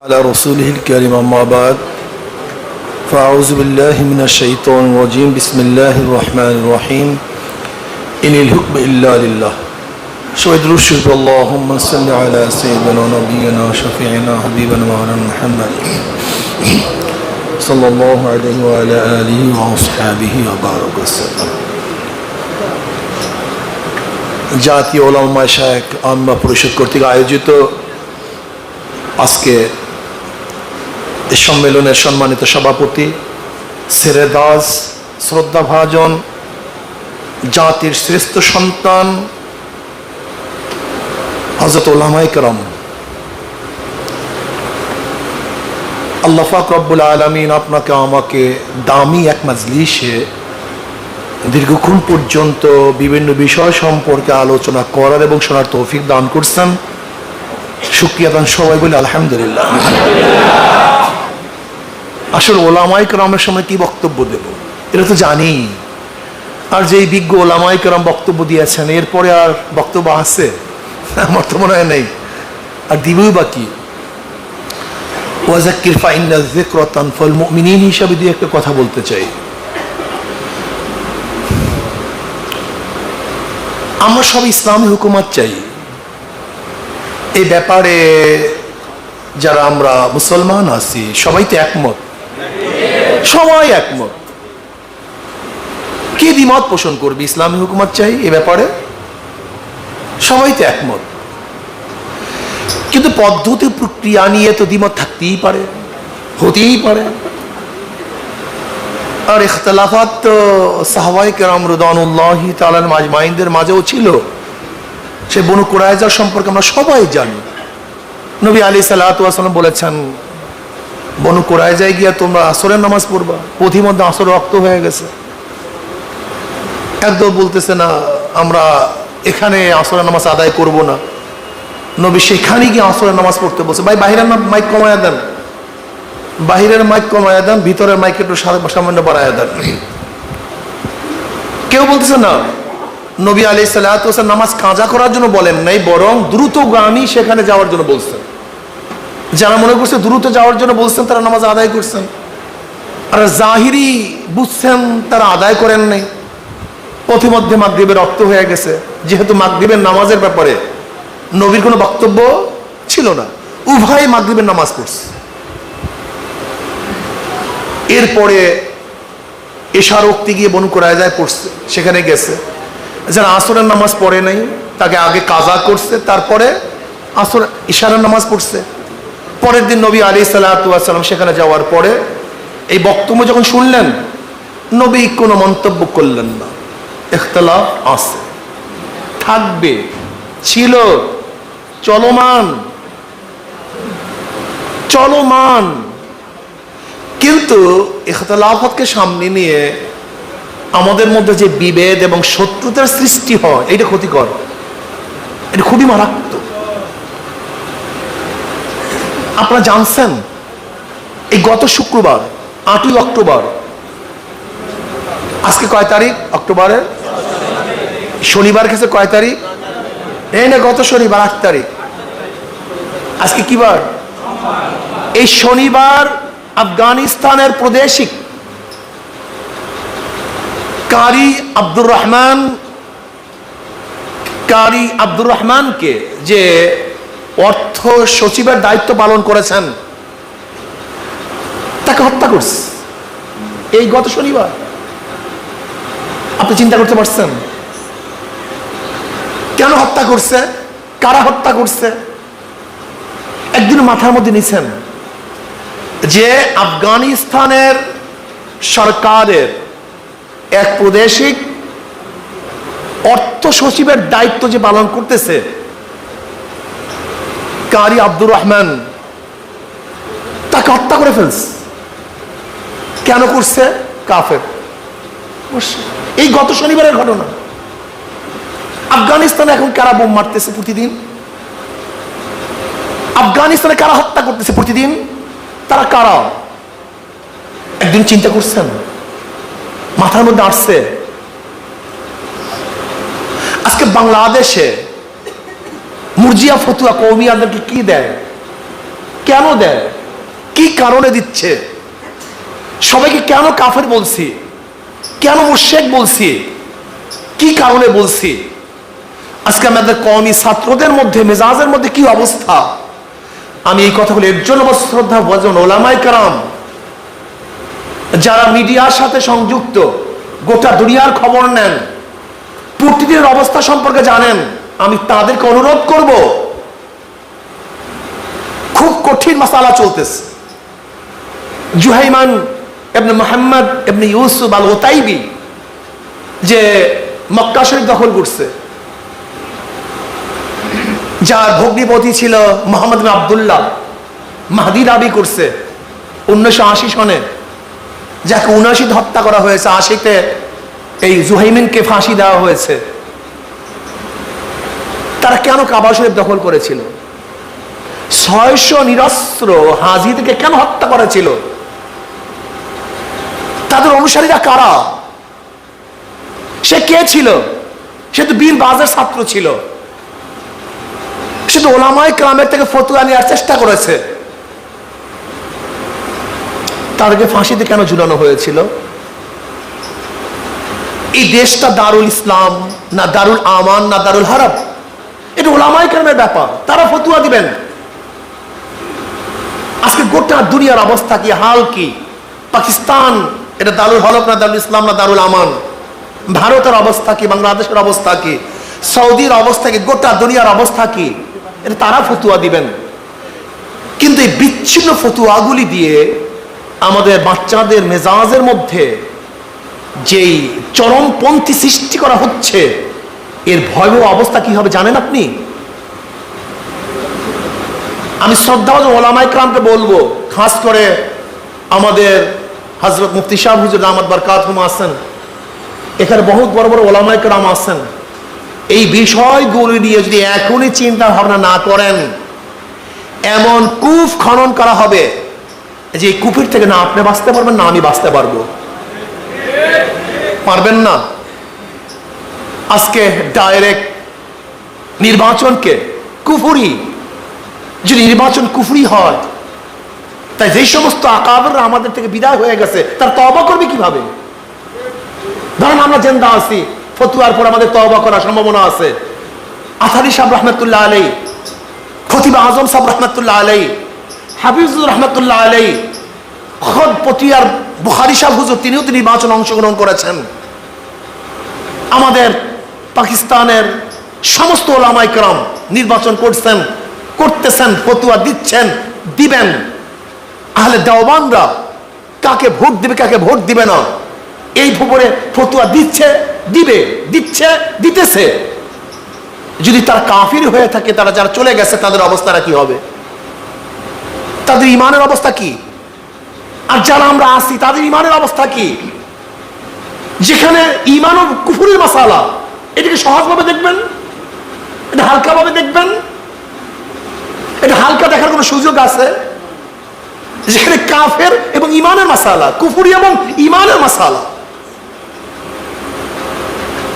على رسوله الكريم أما بعد فأعوذ بالله من الشيطان الرجيم بسم الله الرحمن الرحيم إن الحكم إلا لله شهد رشد اللهم صل على سيدنا ونبينا وشفيعنا حبيبنا مولانا محمد صلى الله عليه وعلى آله وأصحابه وبارك وسلم জাতীয় ওলামা শায়েক আম্মা পরিষদ কর্তৃক আয়োজিত আজকে এই সম্মেলনের সম্মানিত সভাপতি সেরেদাস শ্রদ্ধাভাজন জাতির শ্রেষ্ঠ সন্তান হজরত ওলামাই করম। আল্লাফাক রব্বুল আলমিন আপনাকে আমাকে দামি এক মাজলিসে দীর্ঘক্ষণ পর্যন্ত বিভিন্ন বিষয় সম্পর্কে আলোচনা করার এবং শোনার তৌফিক দান করছেন। শুক্রিয়া দান সবাই বলে আলহামদুলিল্লাহ। আসলে ওলামাই কেরামের সময় কি বক্তব্য দেব? এটা তো জানি আর যেই বিজ্ঞ ওলামাই কেরাম বক্তব্য দিয়েছেন, এরপরে আর বক্তব্য আছে? আমার তো মনে হয় নেই। আর দিবই বা কি? ওয়াজাক্কির ফাইন্না যিকরাতান ফাল মুমিনিন হিসাবে দিয়ে একটা কথা বলতে চাই। আমরা সব ইসলামী হুকুমাত চাই। এই ব্যাপারে যারা আমরা মুসলমান আছি, সবাই তো একমত। সবাই একমত। কে দ্বিমত পোষণ করবে? ইসলামী হুকুমত চাই এ ব্যাপারে? সবাই তো একমত। কিন্তু পদ্ধতি প্রক্রিয়া নিয়ে তো দ্বিমত থাকতেই পারে, হতেই পারে। আর ইখতলাফাত তো সাহবাই কেরাম রুদানুল্লাহি তালার মাজমাইনদের মাঝেও ছিল। সে বনু কুরাইজার সম্পর্কে আমরা সবাই জানি। নবী আলী সাল্লাম বলেছেন বনু কুরাইজায় গিয়া তোমরা আসরের নামাজ পড়বা। পথিমধ্যে আসর রক্ত হয়ে গেছে। একদম বলতেছে, না, আমরা এখানে আসরের নামাজ আদায় করব না। নবী সেখানে গিয়ে আসরের নামাজ পড়তে বলছে, ভাই, বাহিরের মাইক কমায়া দেন। বাহিরের মাইক কমায়া দেন, ভিতরের মাইক একটু সামান্য বাড়ায়া দেন। কেউ বলতেছে, না, নবী আলি সাল্লাহাম নামাজ কাজা করার জন্য বলেন নাই, বরং দ্রুত দ্রুতগামী সেখানে যাওয়ার জন্য বলছেন। যারা মনে করছে দ্রুত যাওয়ার জন্য বলছেন, তারা নামাজ আদায় করছেন। আর জাহিরি বুঝছেন, তারা আদায় করেন নাই। পথিমধ্যে মাগরীবের রক্ত হয়ে গেছে। যেহেতু মাগরীবের নামাজের ব্যাপারে নবীর কোনো বক্তব্য ছিল না, উভয় মাগরীবের নামাজ পড়ছে। এরপরে এশার উক্তি গিয়ে বনু করায় যায় পড়ছে, সেখানে গেছে। যারা আসরের নামাজ পড়ে নাই, তাকে আগে কাজা করছে, তারপরে আসর ইশারের নামাজ পড়ছে। পরের দিন নবী আলী সাল্লাম সেখানে যাওয়ার পরে এই বক্তব্য যখন শুনলেন, নবী কোনো মন্তব্য করলেন না। ইখতলাফ আছে। থাকবে, ছিল, চলমান চলমান। কিন্তু ইখতলাফতকে সামনে নিয়ে আমাদের মধ্যে যে বিভেদ এবং শত্রুতার সৃষ্টি হয় এটা ক্ষতিকর। এটা খুবই মারাত্মক। আপনারা জানছেন? এই গত শুক্রবার, আটই অক্টোবর, আজকে কয় তারিখ? অক্টোবরের? শনিবার গেছে কয় তারিখ? এই না গত শনিবার, আট তারিখ। আজকে কি বার এই শনিবার আফগানিস্তানের প্রদেশিক কারি আব্দুর রহমান, কারি আব্দুর রহমানকে যে অর্থ সচিবের দায়িত্ব পালন করেছেন। তাকে হত্যা করছে। এই গত শনিবার। আপনি চিন্তা করতে পারছেন? কেন হত্যা করছে? কারা হত্যা করছে? একদিন মাথার মধ্যে নিছেন যে আফগানিস্তানের সরকারের এক প্রদেশিক অর্থ সচিবের দায়িত্ব যে পালন করতেছে কারি আব্দুর রহমান তাকে হত্যা করে ফেলছে। কেন করছে? কাফের। এই গত শনিবারের ঘটনা। আফগানিস্তানে এখন কারা বোম মারতেছে প্রতিদিন? আফগানিস্তানে কারা হত্যা করতেছে প্রতিদিন? তারা কারা? একদিন চিন্তা করছেন? মাথার মধ্যে আসছে। আজকে বাংলাদেশে মুরজিয়া ফতুয়া কৌমিয়াদেরকে কি দেয়? কেন দেয়? কি কারণে দিচ্ছে? সবাইকে কেন কাফের বলছি? কেন মুশেক বলছি? কি কারণে বলছি? আজকে আমাদের কমই ছাত্রদের মধ্যে, মেজাজের মধ্যে কি অবস্থা? আমি এই কথাগুলো এর জন্য শ্রদ্ধা ভজন ওলামাই কারাম, যারা মিডিয়ার সাথে সংযুক্ত, গোটা দুনিয়ার খবর নেন প্রতিদিনের অবস্থা সম্পর্কে জানেন। আমি তাদেরকে অনুরোধ করব। খুব কঠিন মাসালা চলতেছে। জুহাইমান এমনি মোহাম্মদ এমনি ইউসুফ আল ওতাইবি যে মক্কা শরীফ দখল করছে, যার ভগ্নিপতি ছিল মোহাম্মদ আবদুল্লাহ, মাহাদি দাবি করছে উনিশশো আশি সনে, যাকে উনআশি হত্যা করা হয়েছে, আশিতে এই জুহাইমিনকে ফাঁসি দেওয়া হয়েছে। তারা কেন কাবা শরীফ দখল করেছিল? ছয়শো নিরস্ত্র হাজিদেরকে কেন হত্যা করেছিল? তাদের অনুসারীরা কারা? সে কে ছিল? সে তো বীর বাজার ছাত্র ছিল। সে তো ওলামায় ক্রামের থেকে ফতুয়া নেওয়ার চেষ্টা করেছে। তাদেরকে ফাঁসিতে কেন ঝুলানো হয়েছিল? এই দেশটা দারুল ইসলাম না দারুল আমান না দারুল হারাব এটা ওলামাই কেরামের ব্যাপার। তারা ফতুয়া দিবেন। আজকে গোটা দুনিয়ার অবস্থা কি, হাল কি? পাকিস্তান, এটা দারুল হলফ না দারুল ইসলাম না দারুল আমান? ভারতের অবস্থা কি, বাংলাদেশের অবস্থা কি? সৌদির অবস্থা কি, গোটা দুনিয়ার অবস্থা কি? এটা তারা ফতুয়া দিবেন। কিন্তু এই বিচ্ছিন্ন ফতুয়াগুলি দিয়ে আমাদের বাচ্চাদের মেজাজের মধ্যে যেই চরমপন্থী সৃষ্টি করা হচ্ছে এর ভয়াবহ অবস্থা কি হবে জানেন আপনি? আমি শ্রদ্ধাভাজন ওলামাই ক্রামকে বলব, খাস করে আমাদের হজরত মুফতি সাহ হুজুর আহমদ বরকাত আছেন। এখানে বহুত বড় বড় ওলামাই ক্রাম আছেন। এই বিষয়গুলি নিয়ে যদি এখনই চিন্তা ভাবনা না করেন, এমন কূপ খনন করা হবে যে এই কূপের থেকে না আপনি বাঁচতে পারবেন না আমি বাঁচতে পারব। পারবেন না? আজকে ডাইরেক্ট নির্বাচনকে কুফুরি, যদি নির্বাচন কুফুরি হয়, তাই যে সমস্ত আকাবররা আমাদের থেকে বিদায় হয়ে গেছে, তার তবা করবে কীভাবে? ধরেন আমরা জেন্দা আছি, ফতুয়ার পর আমাদের তবা করার সম্ভাবনা আছে। আথারি সাহেব রহমতুল্লাহ আলাই খতিব আজম সাহেব রহমতুল্লাহ আলাই হাফিজুর রহমতুল্লাহ আলাই খদ পটিয়ার বুখারি সাহেব হুজুর, তিনিও তো নির্বাচন অংশগ্রহণ করেছেন। আমাদের পাকিস্তানের সমস্ত ওলামাইকরম নির্বাচন করছেন, করতেছেন, ফতুয়া দিচ্ছেন, দিবেন। আহলে দেওবানরা কাকে ভোট দিবে, কাকে ভোট দিবে না? এই ভুবনে ফতুয়া দিচ্ছে, দিবে, দিচ্ছে, দিতেছে। যদি তার কাফির হয়ে থাকে, তারা যারা চলে গেছে, তাদের অবস্থাটা কি হবে? তাদের ইমানের অবস্থা কি? আর যারা আমরা আসি তাদের ইমানের অবস্থা কি? যেখানে ইমান ও কুফুরের মাসালা এটাকে সহজভাবে দেখবেন, এটা হালকাভাবে দেখবেন, এটা হালকা দেখার কোনো সুযোগ আছে? যেখানে কাফের এবং ইমানের মাসালা, কুফুরি এবং ইমানের মাসালা।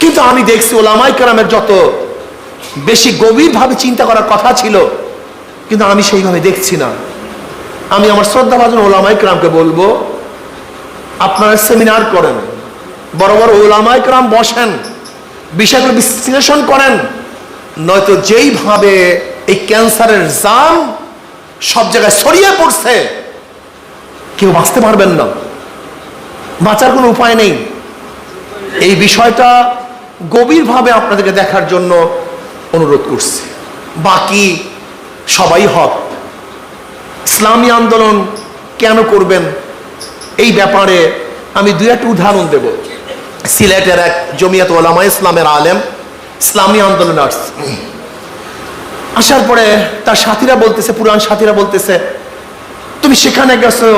কিন্তু আমি দেখছি ওলামাই কারামের যত বেশি গভীরভাবে চিন্তা করার কথা ছিল, কিন্তু আমি সেইভাবে দেখছি না। আমি আমার শ্রদ্ধা ভাজন ওলামাই ক্রামকে বলব, আপনারা সেমিনার করেন, বড় বড় ওলামাই ক্রাম বসেন। বিষয়গুলো বিশ্লেষণ করেন। নয়তো যেইভাবে এই ক্যান্সারের জাম সব জায়গায় ছড়িয়ে পড়ছে, কেউ বাঁচতে পারবেন না। বাঁচার কোনো উপায় নেই। এই বিষয়টা গভীরভাবে আপনাদেরকে দেখার জন্য অনুরোধ করছি। বাকি সবাই হক। ইসলামী আন্দোলন কেন করবেন, এই ব্যাপারে আমি দু একটা উদাহরণ দেব। সিলেটের এক জমিয়াত ওলামা, ইসলামের আলেম, ইসলামী আন্দোলন আসার পরে তার সাথীরা বলতেছে, পুরান সাথীরা বলতেছে, তুমি সেখানে গেছো,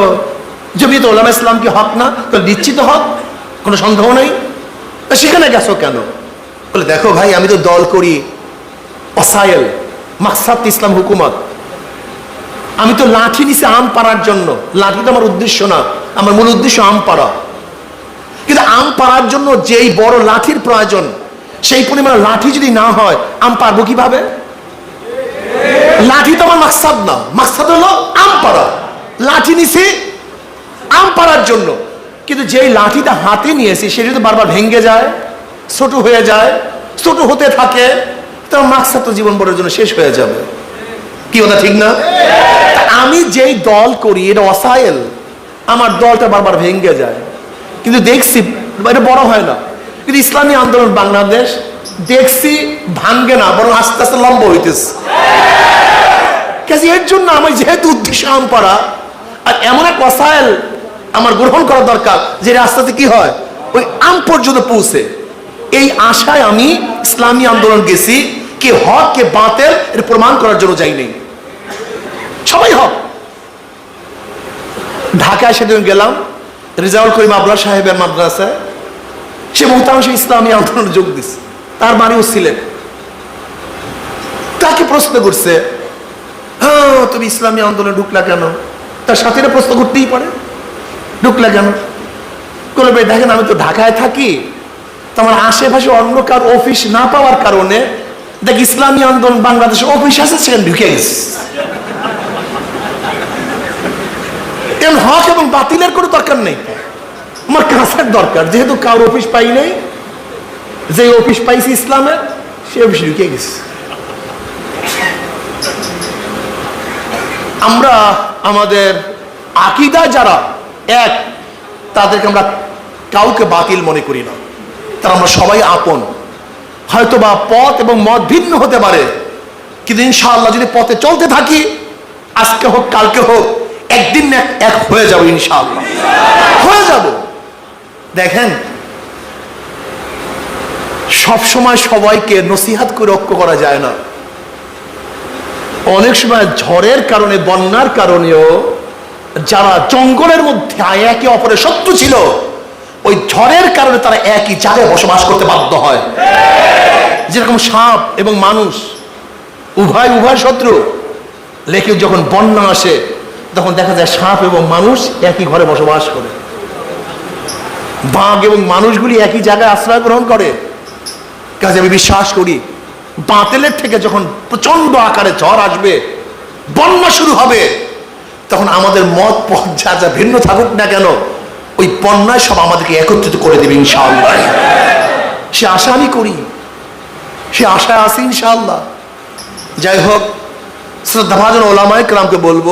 জমিয়ত ওলামা ইসলাম কি হক না? তো নিশ্চিত হক? কোনো সন্দেহ নেই? সেখানে গেছো কেন? বলে, দেখো ভাই, আমি তো দল করি অসায়েল মাকসাদ ইসলাম হুকুমত। আমি তো লাঠি নিচে আম পাড়ার জন্য। লাঠি তো আমার উদ্দেশ্য না, আমার মূল উদ্দেশ্য আম পাড়া। কিন্তু আম পাড়ার জন্য যেই বড় লাঠির প্রয়োজন, সেই পরিমাণ লাঠি যদি না হয়, আম পারব কীভাবে? লাঠি তো আমার মাকসাদ না। মাকসাদ হলো আম পাড়া। লাঠি নিছি আম পাড়ার জন্য। কিন্তু যেই লাঠিটা হাতে নিয়েছি সেটা তো বারবার ভেঙে যায়, ছোট হয়ে যায়, ছোট হতে থাকে তার মাকসাদ তো জীবন ভরের জন্য শেষ হয়ে যাবে। কি কথা, ঠিক না? আমি যেই দল করি, এটা অসায়েল আমার দলটা বারবার ভেঙে যায়। কিন্তু দেখছি, এটা বড় হয় না। কিন্তু ইসলামী আন্দোলন বাংলাদেশ দেখছি ভাঙ্গে না, বরং আস্তে আস্তে লম্বা হইতেছে। এর জন্য আমার যেহেতু উদ্দেশ্য আম আর এমন এক ওয়াসাইল আমার গ্রহণ করা দরকার যে রাস্তাতে কি হয়, ওই আম পর্যন্ত পৌঁছে। এই আশায় আমি ইসলামী আন্দোলন গেছি, কে হক, কে বাতেল এর প্রমাণ করার জন্য যাই নেই। সবাই হক। ঢাকায় সেদিন গেলাম রেজাউল করিম আবরার সাহেবের মাদ্রাসায় সে বহুতাংশ ইসলামী আন্দোলনে যোগ দিচ্ছে তার বাড়িও ছিলেন তাকে প্রশ্ন করছে হ্যাঁ তুমি ইসলামী আন্দোলনে ঢুকলা কেন? তার সাথীরা প্রশ্ন করতেই পারে। ঢুকলা কেন? কোনো ভাই, দেখেন, আমি তো ঢাকায় থাকি। তোমার আশেপাশে অন্য কার অফিস না পাওয়ার কারণে দেখ, ইসলামী আন্দোলন বাংলাদেশে অফিস আছে, সেখানে ঢুকে গেছে। এখন হক এবং বাতিলের কোনো দরকার নেই। আমার কাঁচার দরকার। যেহেতু কার অফিস পাই নাই, যে অফিস পাইছি ইসলামের সে অফিস ঢুকে গেছে। আমরা আমাদের আকিদা যারা এক, তাদেরকে আমরা কাউকে বাতিল মনে করি না। তারা আমরা সবাই আপন। হয়তো বা পথ এবং মত ভিন্ন হতে পারে, কিন্তু ইনশাআল্লাহ যদি পথে চলতে থাকি, আজকে হোক, কালকে হোক একদিন না, এক- হয়ে যাব ইনশাআল্লাহ। হয়ে যাব। দেখেন সব সময় সবাইকে নসিহাত করে ঐক্য করা যায় না। অনেক সময় ঝড়ের কারণে, বন্যার কারণেও যারা জঙ্গলের মধ্যে একে অপরের শত্রু ছিল, ওই ঝড়ের কারণে তারা একই জায়গায় বসবাস করতে বাধ্য হয়। যেরকম সাপ এবং মানুষ, উভয় উভয় শত্রু লেখে যখন বন্যা আসে তখন দেখা যায় সাপ এবং মানুষ একই ঘরে বসবাস করে। বাঘ এবং মানুষগুলি একই জায়গায় আশ্রয় গ্রহণ করে। কাজে আমি বিশ্বাস করি, বাতিলের থেকে যখন প্রচণ্ড আকারে ঝড় আসবে, বন্যা শুরু হবে, তখন আমাদের মত যা যা ভিন্ন থাকুক না কেন, ওই বন্যায় সব আমাদেরকে একত্রিত করে দেবে ইনশাআল্লাহ। সে আশা আমি করি, সে আশায় আছি ইনশাআল্লাহ। যাই হোক, শ্রদ্ধাভাজন ওলামায় ক্রামকে বলব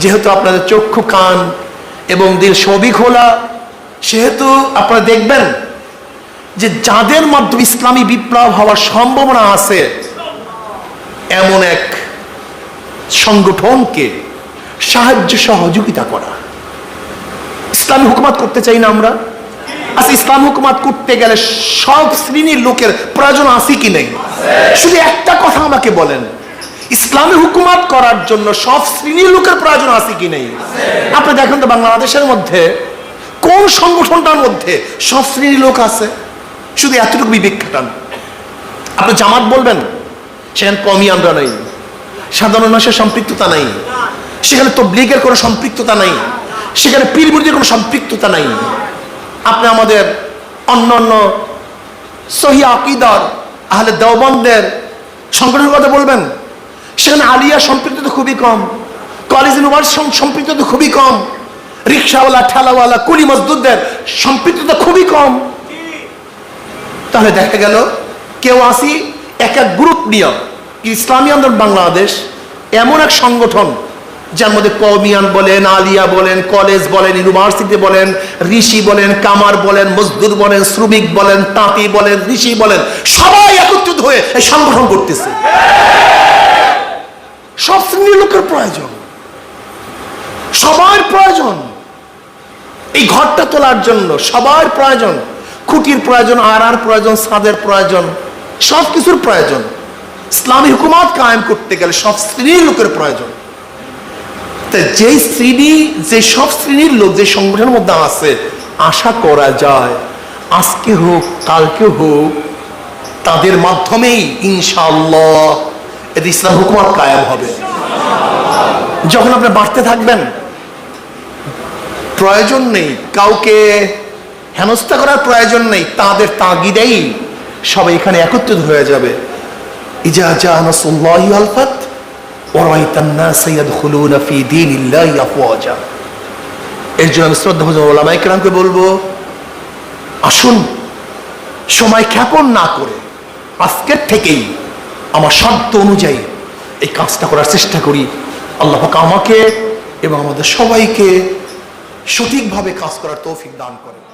যেহেতু আপনাদের চক্ষু কান এবং দিল সবই খোলা, সেহেতু আপনারা দেখবেন যে যাদের মাধ্যমে ইসলামী বিপ্লব হওয়ার সম্ভাবনা আছে, এমন এক সংগঠনকে সাহায্য সহযোগিতা করা। ইসলামী হুকুমাত করতে চাই না আমরা। আচ্ছা ইসলাম হুকুমাত করতে গেলে সব শ্রেণির লোকের প্রয়োজন আছে কি নেই? শুধু একটা কথা আমাকে বলেন। ইসলামী হুকুমাত করার জন্য সব শ্রেণির লোকের প্রয়োজন আছে কি নেই? আপনি দেখেন তো বাংলাদেশের মধ্যে, কোন সংগঠনটার মধ্যে সব শ্রেণির লোক আছে? শুধু এতটুকু বিবেক খাটান আপনি জামাত বলবেন, সেখানে কমই আমরা নাই। সাধারণ মানুষের সম্পৃক্ততা নাই। সেখানে তো তবলিগের কোনো সম্পৃক্ততা নাই। সেখানে পীরমুরিদের কোনো সম্পৃক্ততা নাই। আপনি আমাদের অন্য অন্য সহি আকিদার, আহলে দেওবন্দের সংগঠনের কথা বলবেন সেখানে আলিয়া সম্পৃক্ততা খুবই কম। কলেজ ইউনিভার্সিটি সম্পৃক্ততা খুবই কম। রিক্সাওয়ালা, ঠেলাওয়ালা, কুলি মজদুরদের সম্পৃক্ততা খুবই কম। তাহলে দেখা গেল, কেউ আসি, এক এক গ্রুপ নিয়ে, ইসলামী আন্দোলন বাংলাদেশ, এমন এক সংগঠন, যার মধ্যে কমিয়ান বলেন, আলিয়া বলেন, কলেজ বলেন, ইউনিভার্সিটি বলেন, ঋষি বলেন, কামার বলেন, মজদুর বলেন, শ্রমিক বলেন, তাঁতি বলেন, ঋষি বলেন, সবাই একত্রিত হয়ে এই সংগঠন করতেছে সব শ্রেণির লোকের প্রয়োজন। সবার প্রয়োজন। এই ঘরটা তোলার জন্য সবার প্রয়োজন। খুঁটির প্রয়োজন আর আর প্রয়োজন, সাদের প্রয়োজন সব কিছুর প্রয়োজন। ইসলামী হুকুমাত কায়েম করতে গেলে সব শ্রেণির লোকের প্রয়োজন। তা যেই শ্রেণি, যে সব শ্রেণির লোক, যে সংগঠনের মধ্যে আছে, আশা করা যায় আজকে হোক, কালকে হোক, তাদের মাধ্যমেই ইনশাআল্লাহ এতে ইসলাম হুকুমাত কায়েম হবে। যখন আপনি বাড়তে থাকবেন, প্রয়োজন নেই কাউকে হেনস্থা করার প্রয়োজন নেই, তাদের তাগিদেই সবাই এখানে একত্রিত হয়ে যাবে। ইজা জা নাসুল্লাহি আল ফাত ওরাইতান নাস ইয়াদখুলুনা ফি দীনিল্লাহি আফওয়াজা। এর জন্য আমি শ্রদ্ধাভাজন ওলামায়ে কেরামকে বলব, আসুন, সময় ক্ষেপণ না করে, আজকের থেকেই আমার সাধ্য অনুযায়ী এই কাজটা করার চেষ্টা করি। আল্লাহ আমাকে এবং আমাদের সবাইকে সঠিকভাবে কাজ করার তৌফিক দান করেন।